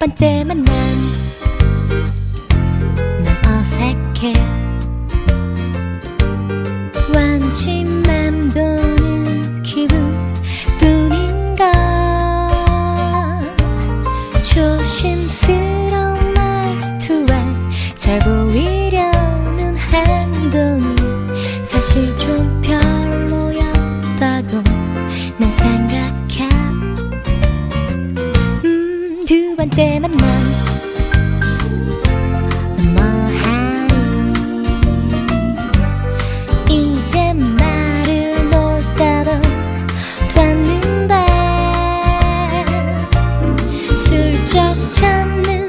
번째 만남 난 어색해. 완치 맴도는 기분 뿐인가 조심스러운 말투에 잘 보이려 번째 만남 이제 놀 때도 됐는데 슬쩍 잡는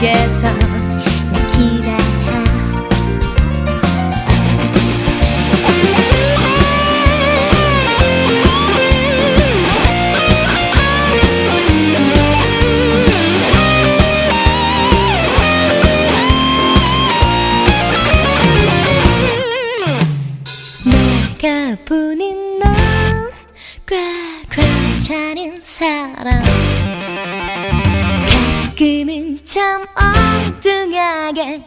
속에서 나 기대해. 내가 보는 넌꽤 괜찮은 사람 げ」